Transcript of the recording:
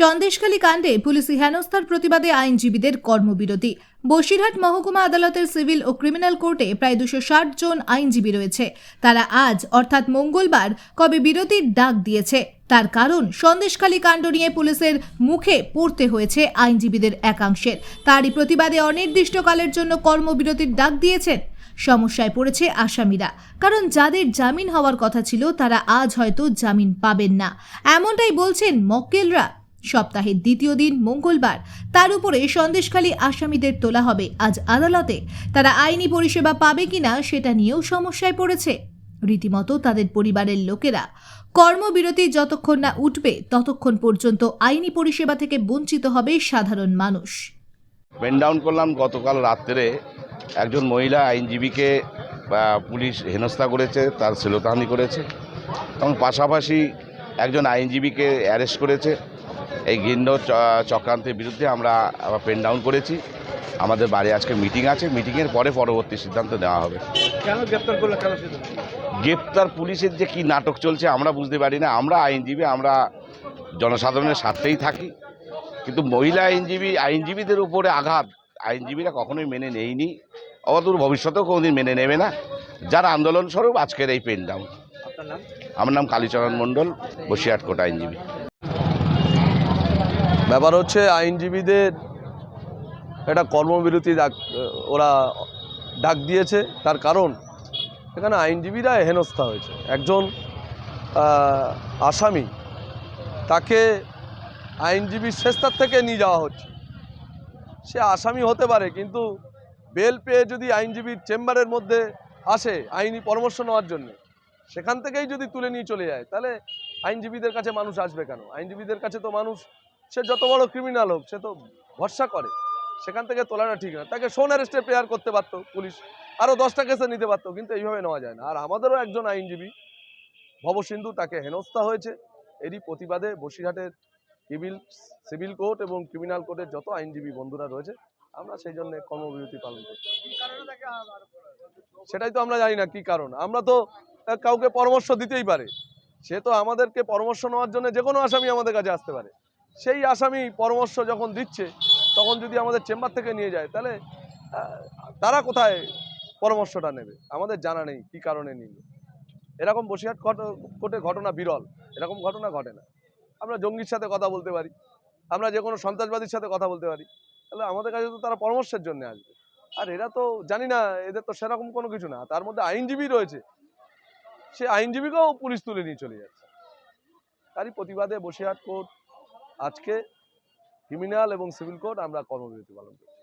সন্দেশখালী কাণ্ডে পুলিশি হেনস্থার প্রতিবাদে আইনজীবীদের কর্মবিরতি। বসিরহাট মহকুমা আদালতের সিভিল ও ক্রিমিনাল কোর্টে প্রায় দুশো ষাট জন আইনজীবী রয়েছে। তারা আজ, অর্থাৎ মঙ্গলবার, কবে বিরতির ডাক দিয়েছে। তার কারণ সন্দেশখালী কাণ্ড নিয়ে পুলিশের মুখে পড়তে হয়েছে আইনজীবীদের একাংশের। তারই প্রতিবাদে অনির্দিষ্টকালের জন্য কর্মবিরতির ডাক দিয়েছেন। সমস্যায় পড়েছে আসামিরা। কারণ যাদের জামিন হওয়ার কথা ছিল, তারা আজ হয়তো জামিন পাবেন না। এমনটাই বলছেন মক্কেলরা সপ্তাহের দ্বিতীয় দিন, মঙ্গলবার, তার উপরে সন্দেশখালী আসামিদের তোলা হবে। আজ আদালতে তারা আইনি পরিষেবা পাবে কিনা সেটা নিয়েও সমস্যায় পড়েছে। রীতিমতো তাদের পরিবারের লোকেরা কর্মবিরতি যতক্ষণ না উঠবে, ততক্ষণ পর্যন্ত আইনি পরিষেবা থেকে বঞ্চিত হবে সাধারণ মানুষ। পেন ডাউন করলাম, গতকাল রাত্রে একজন মহিলা আইনজীবীকে পুলিশ হেনস্থা করেছে, তার শ্লীলতাহানি করেছে এবং পাশাপাশি একজন আইনজীবীকে অ্যারেস্ট করেছে। এই ঘৃণ্য চক্রান্তের বিরুদ্ধে আমরা আবার পেন ডাউন করেছি। আমাদের বাড়ি আজকে মিটিং আছে মিটিংয়ের পরে পরবর্তী সিদ্ধান্ত নেওয়া হবে। কেন গ্রেপ্তার করল কেন গ্রেপ্তার পুলিশের যে কি নাটক চলছে আমরা বুঝতে পারি না। আমরা আইনজীবী আমরা জনসাধারণের স্বার্থেই থাকি। কিন্তু মহিলা আইনজীবী আইনজীবীদের উপরে আঘাত আইনজীবীরা কখনোই মেনে নেয়নি। অদূর ভবিষ্যতেও কোনোদিন মেনে নেবে না। যার আন্দোলন স্বরূপ আজকের এই পেন ডাউন। আমার নাম কালীচরণ মণ্ডল বসিরহাট কোট আইনজীবী। ব্যাপার হচ্ছে আইনজীবীদের একটা কর্মবিরতি ডাক, ওরা ডাক দিয়েছে। তার কারণ, এখানে আইনজীবীরা হেনস্থা হয়েছে। একজন আসামি, তাকে আইনজীবীর শেষতার থেকে নিয়ে যাওয়া হচ্ছে। সে আসামি হতে পারে, কিন্তু বেল পেয়ে যদি আইনজীবীর চেম্বারের মধ্যে আসে আইনি পরামর্শ নেওয়ার জন্য, সেখান থেকেই যদি তুলে নিয়ে চলে যায়, তাহলে আইনজীবীদের কাছে মানুষ আসবে কেন? আইনজীবীদের কাছে তো মানুষ সে যত বড় ক্রিমিনাল হোক, সে তো ভরসা করে। সেখান থেকে তোলাটা ঠিক না। তাকে সোন অ্যারেস্টে প্রেয়ার করতে পারতো পুলিশ। আরও দশটা কেসে নিতে পারতো, কিন্তু এইভাবে নেওয়া যায় না। আর আমাদেরও একজন আইনজীবী ভবসিন্ধু তাকে হেনস্থা হয়েছে। এরই প্রতিবাদে বসিরহাটের সিভিল সিভিল কোর্ট এবং ক্রিমিনাল কোর্টের যত আইনজীবী বন্ধুরা রয়েছে, আমরা সেই জন্য কর্মবিরতি পালন করছি। সেটাই তো আমরা জানি না কি কারণ। আমরা তো কাউকে পরামর্শ দিতেই পারে। সে তো আমাদেরকে পরামর্শ নেওয়ার জন্য যে কোনো আসামি আমাদের কাছে আসতে পারে। সেই আসামি পরামর্শ যখন দিচ্ছে, তখন যদি আমাদের চেম্বার থেকে নিয়ে যায়, তাহলে তারা কোথায় পরামর্শটা নেবে? আমাদের জানা নেই কি কারণে নিল। এরকম বসিরহাট কোর্টে ঘটনা বিরল, এরকম ঘটনা ঘটে না। আমরা জঙ্গির সাথে কথা বলতে পারি, আমরা যে কোনো সন্ত্রাসবাদীর সাথে কথা বলতে পারি, তাহলে আমাদের কাছে তো তারা পরামর্শের জন্য আসবে। আর এরা তো জানি না, এদের তো সেরকম কোনো কিছু না, তার মধ্যে আইনজীবী রয়েছে। সে আইনজীবীকেও পুলিশ তুলে নিয়ে চলে যাচ্ছে। তারই প্রতিবাদে বসিরহাট কোর্ট আজকে ক্রিমিনাল এবং সিভিল কোর্ট আমরা কর্মবিরতি পালন করছি।